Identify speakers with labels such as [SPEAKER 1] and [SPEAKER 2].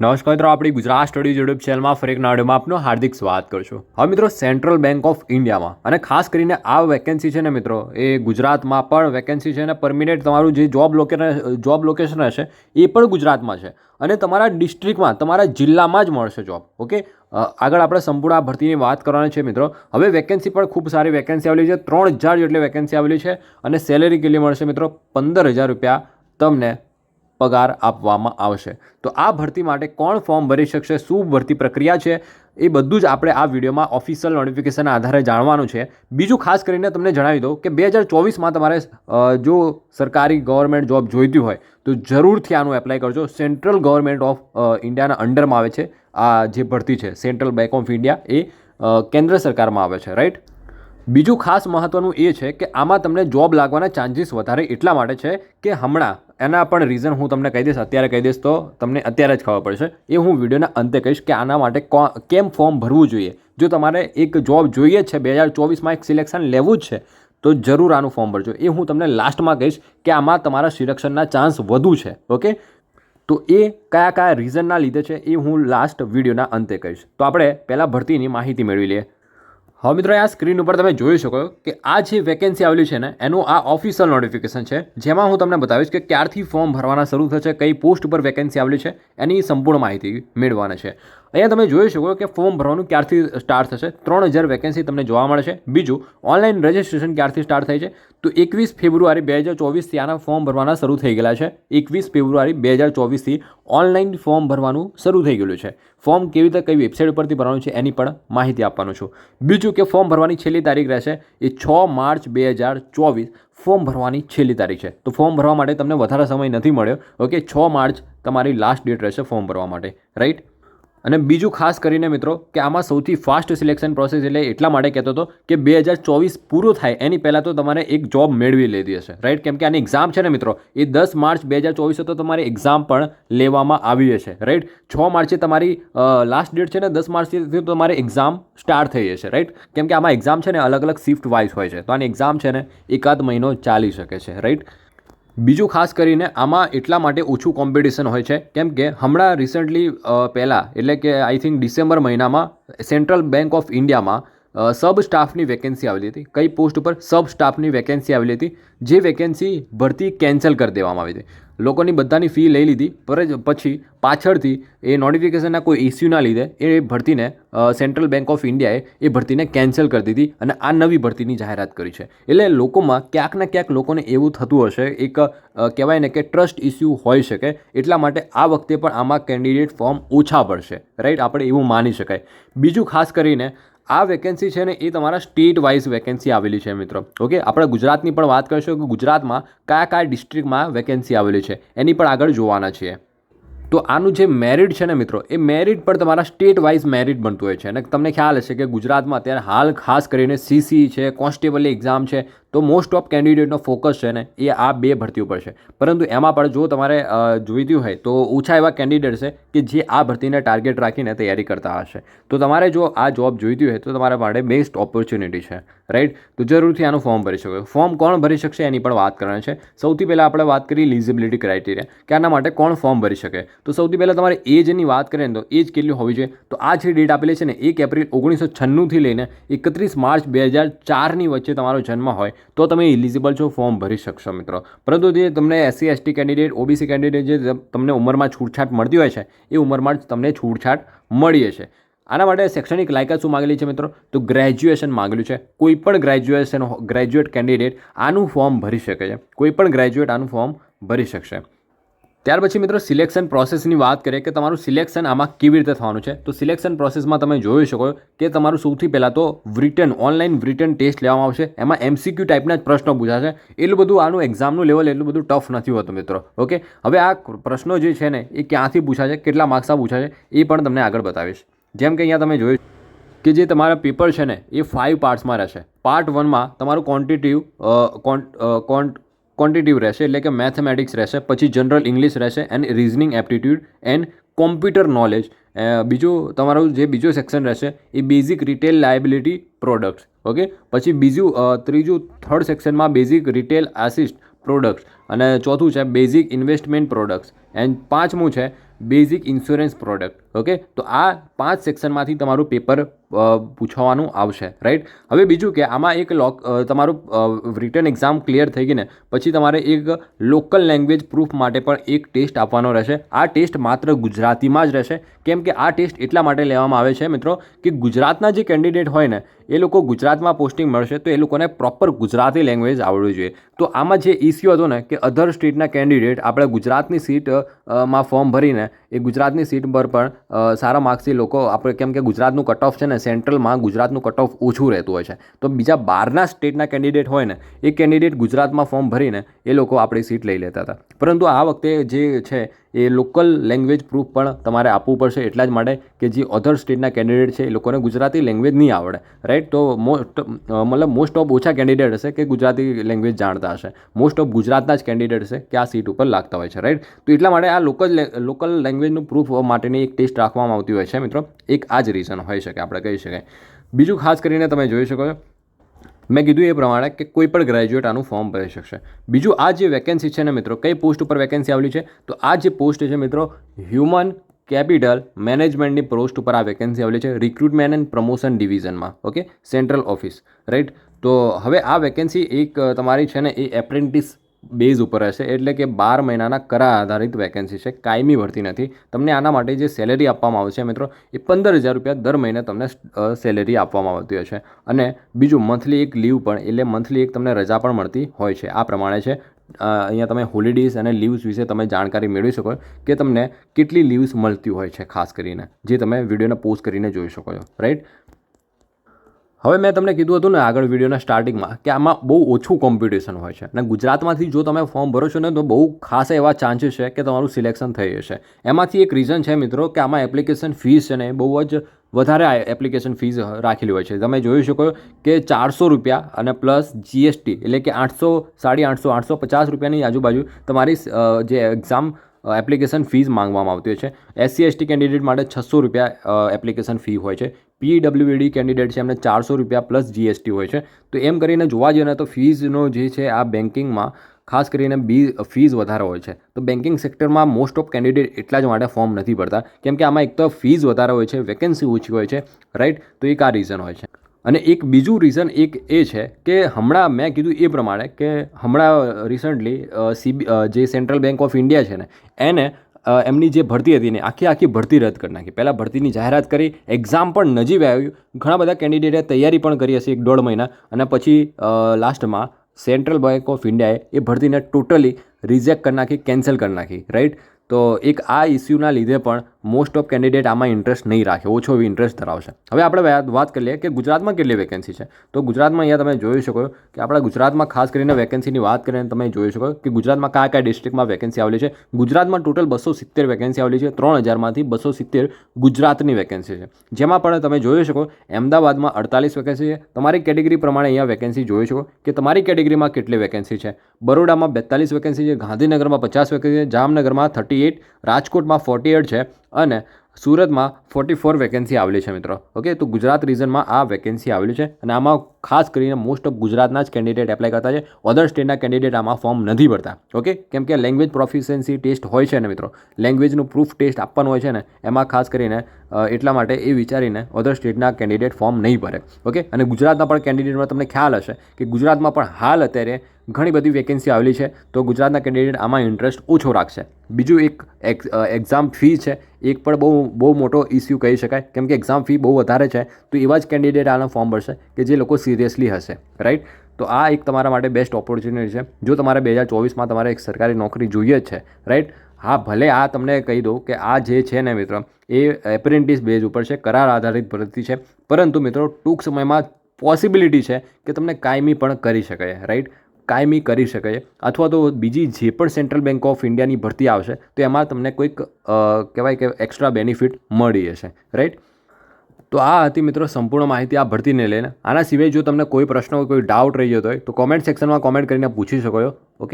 [SPEAKER 1] નમસ્કાર મિત્રો, આપણી ગુજરાત સ્ટડી યુટ્યુબ ચેનલમાં ફરી એક નાડીમાં આપનું હાર્દિક સ્વાગત કરશું હવે મિત્રો, સેન્ટ્રલ બેંક ઓફ ઇન્ડિયામાં, અને ખાસ કરીને આ વેકેન્સી છે ને મિત્રો, એ ગુજરાતમાં પણ વેકેન્સી છે ને પરમિનેન્ટ તમારું જે જોબ લોકેશન જોબ લોકેશન હશે એ પણ ગુજરાતમાં છે. અને તમારા ડિસ્ટ્રિક્ટમાં તમારા જિલ્લામાં જ મળશે જોબ ઓકે આગળ આપણે સંપૂર્ણ આ ભરતીની વાત કરવાની છે મિત્રો. હવે વેકેન્સી પણ ખૂબ સારી વેકેન્સી આવેલી છે, ત્રણ હજાર જેટલી વેકેન્સી આવેલી છે, અને સેલેરી કેટલી મળશે મિત્રો? પંદર હજાર રૂપિયા તમને પગાર આપવામાં આવશે. તો આ ભરતી માટે કોણ ફોર્મ ભરી શકશે, શું ભરતી પ્રક્રિયા છે, એ બધું જ આપણે આ વિડીયોમાં ઓફિશિયલ નોટિફિકેશન આધારે જાણવાનું છે. બીજું ખાસ કરીને તમને જણાવી દઉં કે બે હજાર ચોવીસમાં તમારે જો સરકારી ગવર્મેન્ટ જોબ જોઈતી હોય, તો જરૂરથી આનું એપ્લાય કરજો. સેન્ટ્રલ ગવર્મેન્ટ ઓફ ઇન્ડિયાના અંડરમાં આવે છે આ જે ભરતી છે. સેન્ટ્રલ બેંક ઓફ ઇન્ડિયા એ કેન્દ્ર સરકારમાં આવે છે રાઈટ બીજું ખાસ મહત્ત્વનું એ છે કે આમાં તમને જોબ લાગવાના ચાન્સીસ વધારે એટલા માટે છે કે હમણાં, એના પણ રીઝન હું તમને કહી દઈશ, અત્યારે કહી દઈશ તો તમને અત્યારે જ ખબર પડશે. એ હું વિડીયોના અંતે કહીશ કે આના માટે કેમ ફોર્મ ભરવું જોઈએ? જો તમારે એક જોબ જોઈએ છે, બે હજાર ચોવીસમાં એક સિલેક્શન લેવું જ છે, તો જરૂર આનું ફોર્મ ભરજો. એ હું તમને લાસ્ટમાં કહીશ કે આમાં તમારા સિલેક્શનના ચાન્સ વધુ છે ઓકે તો એ કયા કયા રીઝનના લીધે છે એ હું લાસ્ટ વિડીયોના અંતે કહીશ. તો આપણે પહેલાં ભરતીની માહિતી મેળવી લઈએ. હવે મિત્રો, આ સ્ક્રીન ઉપર તમે જોઈ શકો કે આ જે વેકેન્સી આવેલી છે ને, એનું આ ઓફિશિયલ નોટિફિકેશન છે. જેમાં હું તમને બતાવીશ કે ક્યારથી ફોર્મ ભરવાના શરૂ થશે, કઈ પોસ્ટ ઉપર વેકેન્સી આવેલી છે, એની સંપૂર્ણ માહિતી મેળવવાના છે. અહીંયા તમે જોઈ શકો કે ફોર્મ ભરવાનું ક્યારથી સ્ટાર્ટ થશે? ત્રણ હજાર વેકેન્સી તમને જોવા મળે છે બીજું ઓનલાઈન રજિસ્ટ્રેશન ક્યારથી સ્ટાર્ટ થાય છે? તો એકવીસ ફેબ્રુઆરી બે હજાર ચોવીસથી આના ફોર્મ ભરવાના શરૂ થઈ ગયેલા છે. એકવીસ ફેબ્રુઆરી બે હજાર ચોવીસથી ઓનલાઈન ફોર્મ ભરવાનું શરૂ થઈ ગયેલું છે. ફોર્મ કેવી રીતે, કઈ વેબસાઇટ પરથી ભરવાનું છે એની પણ માહિતી આપવાનું છું. બીજું કે ફોર્મ ભરવાની છેલ્લી તારીખ રહેશે એ છ માર્ચ બે હજાર ચોવીસ. ફોર્મ ભરવાની છેલ્લી તારીખ છે. તો ફોર્મ ભરવા માટે તમને વધારે સમય નથી મળ્યો. ઓકે, છ માર્ચ તમારી લાસ્ટ ડેટ રહેશે ફોર્મ ભરવા માટે. રાઈટ અને બીજું ખાસ કરીને મિત્રો કે આમાં સૌથી ફાસ્ટ સિલેક્શન પ્રોસેસ એટલે એટલા માટે કહેતો હતો કે બે હજાર ચોવીસ પૂરું થાય એની પહેલાં તો તમારે એક જોબ મેળવી લીધી હશે. રાઈટ કેમ કે આની એક્ઝામ છે ને મિત્રો, એ દસ માર્ચ બે હજાર ચોવીસ તો તમારી એક્ઝામ પણ લેવામાં આવી હશે. રાઈટ છ માર્ચે તમારી લાસ્ટ ડેટ છે ને, દસ માર્ચથી તમારી એક્ઝામ સ્ટાર્ટ થઈ જશે રાઈટ કેમ કે આમાં એક્ઝામ છે ને અલગ અલગ શિફ્ટ વાઇઝ હોય છે. તો આની એક્ઝામ છે ને એકાદ મહિનો ચાલી શકે છે. રાઈટ બીજું ખાસ કરીને આમાં એટલા માટે ઓછું કોમ્પિટિશન હોય છે, કેમ કે હમણાં રિસન્ટલી પહેલાં, એટલે કે આઈ થિંક ડિસેમ્બર મહિનામાં સેન્ટ્રલ બેંક ઓફ ઇન્ડિયામાં સબ સ્ટાફની વેકેન્સી આવેલી હતી. કઈ પોસ્ટ ઉપર? સબ સ્ટાફની વેકેન્સી આવેલી હતી. જે વેકેન્સી ભરતી કેન્સલ કરી દેવામાં આવી હતી. લોકોની બધાની ફી લઈ લીધી. પર પછી પાછળથી એ નોટિફિકેશનના કોઈ ઇસ્યુના લીધે એ ભરતીને સેન્ટ્રલ બેંક ઓફ ઇન્ડિયાએ એ ભરતીને કેન્સલ કરી દીધી અને આ નવી ભરતીની જાહેરાત કરી છે. એટલે લોકોમાં ક્યાંક ને ક્યાંક લોકોને એવું થતું હશે. એક કહેવાય ને કે ટ્રસ્ટ ઇસ્યુ હોઈ શકે. એટલા માટે આ વખતે પણ આમાં કેન્ડિડેટ ફોર્મ ઓછા પડશે રાઈટ આપણે એવું માની શકાય. બીજું ખાસ કરીને આ વેકેન્સી છે ને એ તમારા સ્ટેટ વાઇઝ વેકેન્સી આવેલી છે મિત્રો. ઓકે આપણે ગુજરાતની પણ વાત કરીશું કે ગુજરાતમાં કયા કયા ડિસ્ટ્રિક્ટમાં વેકેન્સી આવેલી છે. એની પણ આગળ જોવાના છીએ. તો આનું જે મેરિટ છે ને મિત્રો, એ મેરિટ પણ તમારા સ્ટેટ વાઇઝ મેરિટ બનતું હોય છે. અને તમને ખ્યાલ હશે કે ગુજરાતમાં અત્યારે હાલ ખાસ કરીને સીસી છે કોન્સ્ટેબલની એક્ઝામ છે, તો મોસ્ટ ઓફ કેન્ડિડેટનો ફોકસ છે ને એ આ બે ભરતી ઉપર છે. પરંતુ એમાં પણ જો તમારે જોઈતું જોઈતી હોય તો ઓછા એવા કેન્ડિડેટ છે કે જે આ ભરતીને ટાર્ગેટ રાખીને તૈયારી કરતા હશે. તો તમારે જો આ જોબ જોઈતી હોય તો તમારા માટે બેસ્ટ ઓપોર્ચ્યુનિટી છે. રાઈટ તો જરૂરથી આનું ફોર્મ ભરી શકો. ફોર્મ કોણ ભરી શકશે એની પણ વાત કરવાની છે. સૌથી પહેલાં આપણે વાત કરી લિઝિબિલિટી ક્રાઇટેરિયા કે આના માટે કોણ ફોર્મ ભરી શકે? તો સૌથી પહેલાં તમારે એજની વાત કરીએ ને તો એજ કેટલી હોવી જોઈએ? તો આ જે ડેટ આપેલી છે ને, એક એપ્રિલ ઓગણીસો છન્નુંથી લઈને એકત્રીસ માર્ચ બે હજાર ચારની વચ્ચે તમારો જન્મ હોય, તો તમે ઇલિજિબલ છો ફોર્મ ભરી શકશો મિત્રો. પરંતુ જે તમને SC ST candidate OBC candidate જે તમને ઉંમરમાં છૂટછાટ મળતી હોય છે, એ ઉંમરમાં જ તમને છૂટછાટ મળી છે. આના માટે શૈક્ષણિક લાયકાત શું માગેલી છે મિત્રો? તો ગ્રેજ્યુએશન માગેલું છે. કોઈ પણ ગ્રેજ્યુએશન ગ્રેજ્યુએટ કેન્ડિડેટ આનું ફોર્મ ભરી શકે છે. કોઈ પણ ગ્રેજ્યુએટ આનું ફોર્મ ભરી શકશે. ત્યાર પછી મિત્રો સિલેક્શન પ્રોસેસની વાત કરીએ કે તમારું સિલેક્શન આમાં કેવી રીતે થવાનું છે? તો સિલેક્શન પ્રોસેસમાં તમે જોઈ શકો કે તમારું સૌથી પહેલાં તો રિટર્ન ઓનલાઈન રિટર્ન ટેસ્ટ લેવામાં આવશે. એમાં એમસીક્યુ ટાઈપના જ પ્રશ્નો પૂછાશે. એટલું બધું આનું એક્ઝામનું લેવલ એટલું બધું ટફ નથી હોતું મિત્રો. ઓકે હવે આ પ્રશ્નો જે છે ને, એ ક્યાંથી પૂછાશે, કેટલા માર્ક્સના પૂછાશે, એ પણ તમને આગળ બતાવીશ. જેમ કે અહીંયા તમે જોયું કે જે તમારા પેપર છે ને, એ ફાઇવ પાર્ટ્સમાં રહેશે. પાર્ટ વનમાં તમારું ક્વોન્ટિટિવ ક્વોન્ટિટિવ રહેશે એટલે કે મેથેમેટિક્સ રહેશે, પછી જનરલ ઇંગ્લિશ રહેશે and reasoning aptitude and computer knowledge બીજું તમારું જે બીજો સેક્શન રહેશે એ basic retail liability products okay પછી બીજું ત્રીજું થર્ડ સેક્શનમાં બેઝિક રિટેલ આસિસ્ટ પ્રોડક્ટ્સ અને ચોથું છે બેઝિક ઇન્વેસ્ટમેન્ટ પ્રોડક્ટ્સ એન્ડ પાંચમું છે બેઝિક ઇન્સ્યોરન્સ પ્રોડક્ટ ઓકે? તો આ પાંચ સેક્શનમાંથી તમારું પેપર પૂછવાનું આવશે રાઈટ હવે બીજું કે આમાં એક લોક તમારું રિટર્ન એક્ઝામ ક્લિયર થઈ ગઈને પછી તમારે એક લોકલ લેંગ્વેજ પ્રૂફ માટે પણ એક ટેસ્ટ આપવાનો રહેશે. આ ટેસ્ટ માત્ર ગુજરાતીમાં જ રહેશે. કેમ કે આ ટેસ્ટ એટલા માટે લેવામાં આવે છે મિત્રો કે ગુજરાતના જે કેન્ડિડેટ હોય ને, એ લોકો ગુજરાતમાં પોસ્ટિંગ મળશે તો એ લોકોને પ્રોપર ગુજરાતી લેંગ્વેજ આવડવી જોઈએ. તો આમાં જે ઇસ્યુ હતો ને કે અધર સ્ટેટના કેન્ડિડેટ આપણે ગુજરાતની સીટમાં ફોર્મ ભરીને એ ગુજરાતની સીટ પર પણ સારા માર્ક્સથી લોકો આપણે કેમ કે ગુજરાતનું કટ ઓફ છે ને, સેન્ટ્રલમાં ગુજરાતનું કટ ઓફ ઓછું રહેતું હોય છે. તો બીજા બહારના સ્ટેટના કેન્ડિડેટ હોય ને, એ કેન્ડિડેટ ગુજરાતમાં ફોર્મ ભરીને એ લોકો આપણી સીટ લઈ લેતા હતા. પરંતુ આ વખતે જે છે એ લોકલ લેંગ્વેજ પ્રૂફ પણ તમારે આપવું પડશે એટલા જ માટે કે જે અધર સ્ટેટના કેન્ડિડેટ છે એ લોકોને ગુજરાતી લેંગ્વેજ નહીં આવડે. રાઈટ તો મોસ્ટ મતલબ મોસ્ટ ઓફ ઓછા કેન્ડિડેટ હશે કે ગુજરાતી લેંગ્વેજ જાણતા હશે. મોસ્ટ ઓફ ગુજરાતના જ કેન્ડિડેટ હશે કે આ સીટ ઉપર લાગતા હોય છે. રાઈટ તો એટલા માટે આ લોકલ લોકલ લેંગ્વેજનું પ્રૂફ માટેની એક ટેસ્ટ રાખવામાં આવતી હોય છે મિત્રો. એક આ જ રીઝન હોઈ શકે, આપણે કહી શકાય. બીજું ખાસ કરીને તમે જોઈ શકો છો મેં કીધું એ પ્રમાણે કે કોઈ પણ ગ્રેજ્યુએટ આનું ફોર્મ ભરી શકશે. બીજું, આ જે વેકેન્સી છે ને મિત્રો, કઈ પોસ્ટ ઉપર વેકેન્સી આવેલી છે? તો આ જે પોસ્ટ છે મિત્રો હ્યુમન કેપિટલ મેનેજમેન્ટની પોસ્ટ ઉપર આ વેકેન્સી આવેલી છે રિક્રુટમેન્ટ એન્ડ પ્રમોશન ડિવિઝનમાં ઓકે સેન્ટ્રલ ઓફિસ રાઈટ તો હવે આ વેકેન્સી એક તમારી છે ને એ એપ્રેન્ટિસ બેઝ ઉપર હશે, એટલે કે બાર મહિનાના કરા આધારિત વેકેન્સી છે, કાયમી ભરતી નથી. તમને આના માટે જે સેલેરી આપવામાં આવશે મિત્રો, એ પંદર હજાર રૂપિયા દર મહિને તમને સેલેરી આપવામાં આવતી છે. અને બીજું મંથલી એક લીવ પણ, એટલે મંથલી એક તમને રજા પણ મળતી હોય છે. આ પ્રમાણે છે અહીંયા તમે હોલિડેઝ અને લીવ્સ વિશે તમે જાણકારી મેળવી શકો કે તમને કેટલી લીવ્સ મળતી હોય છે, ખાસ કરીને, જે તમે વિડીયોને પોઝ કરીને જોઈ શકો છો રાઈટ હવે મેં તમને કીધું હતું ને આગળ વિડીયોના સ્ટાર્ટિંગમાં કે આમાં બહુ ઓછું કોમ્પિટિશન હોય છે. અને ગુજરાતમાંથી જો તમે ફોર્મ ભરો છો ને, તો બહુ ખાસ એવા ચાન્સીસ છે કે તમારું સિલેક્શન થઈ જશે. એમાંથી એક રીઝન છે મિત્રો કે આમાં એપ્લિકેશન ફીસ છે ને બહુ જ વધારે એપ્લિકેશન ફીસ રાખેલી હોય છે. તમે જોઈ શકો કે ચારસો રૂપિયા અને પ્લસ જીએસટી એટલે કે આઠસો, સાડી આઠસો આઠસો પચાસ રૂપિયાની આજુબાજુ તમારી જે એક્ઝામ એપ્લિકેશન ફીઝ માંગવામાં આવતી હોય છે. એસસી એસટી કેન્ડિડેટ માટે છસો રૂપિયા એપ્લિકેશન ફી હોય છે. પીડબ્લ્યુડી કેન્ડિડેટ છે, એમને ચારસો રૂપિયા પ્લસ જીએસટી હોય છે. તો એમ કરીને જોવા જઈએ ને તો ફીઝનો જે છે આ બેન્કિંગમાં ખાસ કરીને બી, ફીઝ વધારે હોય છે. તો બેન્કિંગ સેક્ટરમાં મોસ્ટ ઓફ કેન્ડિડેટ એટલા જ માટે ફોર્મ નથી ભરતા. કેમ કે આમાં એક તો ફીઝ વધારે હોય છે, વેકેન્સી ઓછી હોય છે રાઈટ તો એક આ રીઝન હોય છે. અને એક બીજું રીઝન એક એ છે કે હમણાં મેં કીધું એ પ્રમાણે કે હમણાં રિસન્ટલી સીબી જે સેન્ટ્રલ બેંક ઓફ ઇન્ડિયા છે ને, એને એમની જે ભરતી હતી ને, આખી આખી ભરતી રદ કરી નાખી. પહેલાં ભરતીની જાહેરાત કરી એક્ઝામ પણ નજીક આવ્યું ઘણા બધા કેન્ડિડેટે તૈયારી પણ કરી હશે એક દોઢ મહિના. અને પછી લાસ્ટમાં સેન્ટ્રલ બેંક ઓફ ઇન્ડિયાએ એ ભરતીને ટોટલી રિજેક્ટ કરી નાખી કેન્સલ કરી નાખી રાઈટ તો એક આ ઇસ્યુના લીધે પણ મોસ્ટ ઓફ કેન્ડિડેટ આમાં ઇન્ટરેસ્ટ નહીં રાખે, ઓછો ઇન્ટરેસ્ટ ધરાવશે. હવે આપણે વાત કરીએ કે ગુજરાતમાં કેટલી વેકેન્સી છે. તો ગુજરાતમાં અહીંયા તમે જોઈ શકો કે આપણા ગુજરાતમાં ખાસ કરીને વેકેન્સીની વાત કરીને તમે જોઈ શકો કે ગુજરાતમાં કયા કયા ડિસ્ટ્રિક્ટમાં વેકેન્સી આવેલી છે. ગુજરાતમાં ટોટલ બસો સિત્તેર વેકેન્સી આવેલી છે. ત્રણ હજારમાંથી બસો સિત્તેર ગુજરાતની વેકેન્સી છે. જેમાં પણ તમે જોઈ શકો અમદાવાદમાં અડતાલીસ વેકેન્સી છે. તમારી કેટેગરી પ્રમાણે અહીંયા વેકેન્સી જોઈ શકો કે તમારી કેટેગરીમાં કેટલી વેકેન્સી છે. બરોડામાં બેતાલીસ વેકેન્સી છે. ગાંધીનગરમાં પચાસ વેકેન્સી છે. જામનગરમાં થર્ટી એઇટ રાજકોટમાં ફોર્ટી એટ છે. અને સુરતમાં ફોર્ટી ફોર વેકેન્સી આવેલી છે મિત્રો. ઓકે તો ગુજરાત રિજનમાં આ વેકેન્સી આવેલી છે અને આમાં ખાસ કરીને મોસ્ટ ઓફ ગુજરાતના જ કેન્ડિડેટ એપ્લાય કરતા છે. અધર સ્ટેટના કેન્ડિડેટ આમાં ફોર્મ નથી ભરતા. ઓકે કેમ કે લેંગ્વેજ પ્રોફિશિયન્સી ટેસ્ટ હોય છે ને મિત્રો. લેંગ્વેજનું પ્રૂફ ટેસ્ટ આપવાનું હોય છે ને, એમાં ખાસ કરીને એટલા માટે એ વિચારીને અધર સ્ટેટના કેન્ડિડેટ ફોર્મ નહીં ભરે. ઓકે અને ગુજરાતના પણ કેન્ડિડેટમાં તમને ખ્યાલ હશે કે ગુજરાતમાં પણ હાલ અત્યારે ઘણી બધી વેકેન્સી આવેલી છે. તો ગુજરાતના કેન્ડિડેટ આમાં ઇન્ટરેસ્ટ ઓછો રાખશે. બીજું એક એક્ઝામ ફી છે. એક પણ બહુ બહુ મોટો ઇસ્યુ કહી શકાય. કેમ કે એક્ઝામ ફી બહુ વધારે છે. તો એવા જ કેન્ડિડેટ આના ફોર્મ ભરશે કે જે લોકો સિરિયસલી હશે. રાઈટ તો આ એક તમારા માટે બેસ્ટ ઓપોર્ચ્યુનિટી છે. જો તમારે બે હજાર ચોવીસમાં તમારે એક સરકારી નોકરી જોઈએ જ છે. રાઈટ હા, ભલે આ તમને કહી દઉં કે આ જે છે ને મિત્રો, એ એપ્રેન્ટિસ બેઝ ઉપર છે, કરાર આધારિત ભરતી છે. પરંતુ મિત્રો, ટૂંક સમયમાં પોસિબિલિટી છે કે તમને કાયમી પણ કરી શકાય. રાઈટ કાયમી કરી શકાય. અથવા તો બીજી જે પણ સેન્ટ્રલ બેંક ઓફ ઇન્ડિયાની ભરતી આવશે, તો એમાં તમને કોઈક કહેવાય કે એક્સ્ટ્રા બેનિફિટ મળી જશે રાઈટ તો આ હતી મિત્રો સંપૂર્ણ માહિતી આ ભરતીને લઈને. આના સિવાય જો તમને કોઈ પ્રશ્ન હોય, કોઈ ડાઉટ રહી જતો હોય, તો કોમેન્ટ સેક્શનમાં કોમેન્ટ કરીને પૂછી શકો છો. ઓકે